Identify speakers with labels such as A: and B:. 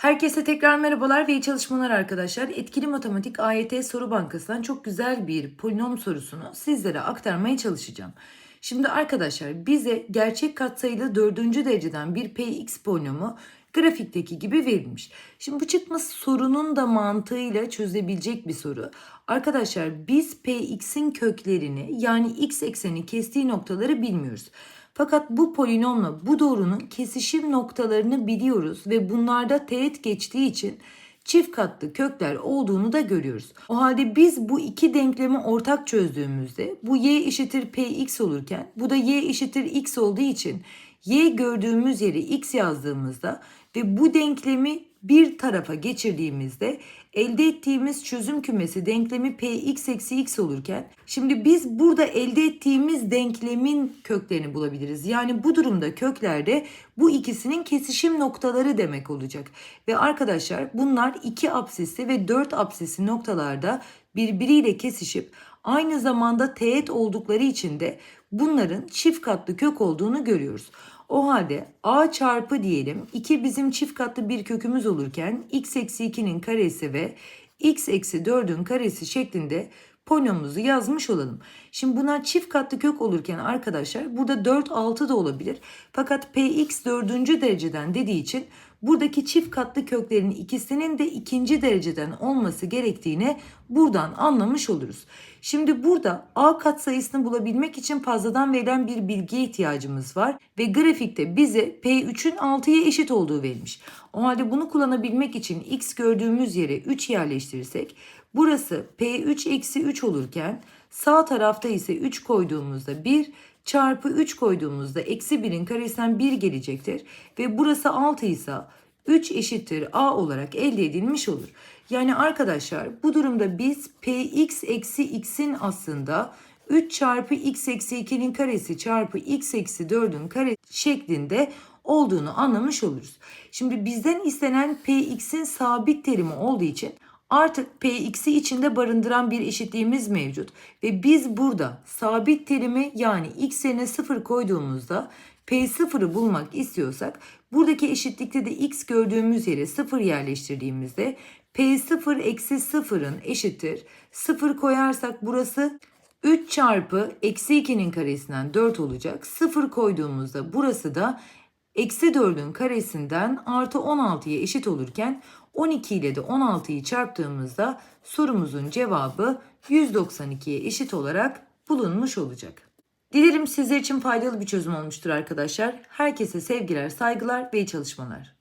A: Herkese tekrar merhabalar ve iyi çalışmalar arkadaşlar. Etkili Matematik AYT Soru Bankası'ndan çok güzel bir polinom sorusunu sizlere aktarmaya çalışacağım. Şimdi arkadaşlar bize gerçek katsayılı dördüncü dereceden bir px polinomu grafikteki gibi verilmiş. Şimdi bu çıkmış sorunun da mantığıyla çözebilecek bir soru. Arkadaşlar biz px'in köklerini yani x ekseni kestiği noktaları bilmiyoruz. Fakat bu polinomla bu doğrunun kesişim noktalarını biliyoruz ve bunlarda teğet geçtiği için çift katlı kökler olduğunu da görüyoruz. O halde biz bu iki denklemi ortak çözdüğümüzde bu y eşittir px olurken bu da y eşittir x olduğu için y gördüğümüz yere x yazdığımızda ve bu denklemi bir tarafa geçirdiğimizde elde ettiğimiz çözüm kümesi denklemi px eksi x olurken şimdi biz burada elde ettiğimiz denklemin köklerini bulabiliriz. Yani bu durumda köklerde bu ikisinin kesişim noktaları demek olacak. Ve arkadaşlar bunlar iki apsisli ve dört apsisli noktalarda birbiriyle kesişip aynı zamanda teğet oldukları için de bunların çift katlı kök olduğunu görüyoruz. O halde a çarpı diyelim 2 bizim çift katlı bir kökümüz olurken x eksi 2'nin karesi ve x eksi 4'ün karesi şeklinde polinomumuzu yazmış olalım. Şimdi bunlar çift katlı kök olurken arkadaşlar burada 4 6 da olabilir. Fakat px 4. dereceden dediği için buradaki çift katlı köklerin ikisinin de ikinci dereceden olması gerektiğini buradan anlamış oluruz. Şimdi burada a katsayısını bulabilmek için fazladan verilen bir bilgiye ihtiyacımız var ve grafikte bize p3'ün 6'ya eşit olduğu verilmiş. O halde bunu kullanabilmek için x gördüğümüz yere 3 yerleştirirsek burası p3 eksi 3 olurken sağ tarafta ise 3 koyduğumuzda 1 çarpı 3 koyduğumuzda eksi 1'in karesinden 1 gelecektir. Ve burası 6 ise 3 eşittir a olarak elde edilmiş olur. Yani arkadaşlar bu durumda biz px eksi x'in aslında 3 çarpı x eksi 2'nin karesi çarpı x eksi 4'ün kare şeklinde olduğunu anlamış oluruz. Şimdi bizden istenen px'in sabit terimi olduğu için Artık Px'i içinde barındıran bir eşitliğimiz mevcut. Ve biz burada sabit terimi yani x yerine 0 koyduğumuzda P0'ı bulmak istiyorsak buradaki eşitlikte de x gördüğümüz yere 0 yerleştirdiğimizde P0 eksi 0'ın eşittir. 0 koyarsak burası 3 çarpı eksi 2'nin karesinden 4 olacak. 0 koyduğumuzda burası da eksi 4'ün karesinden artı 16'ya eşit olurken 12 ile de 16'yı çarptığımızda sorumuzun cevabı 192'ye eşit olarak bulunmuş olacak. Dilerim sizler için faydalı bir çözüm olmuştur arkadaşlar. Herkese sevgiler, saygılar ve iyi çalışmalar.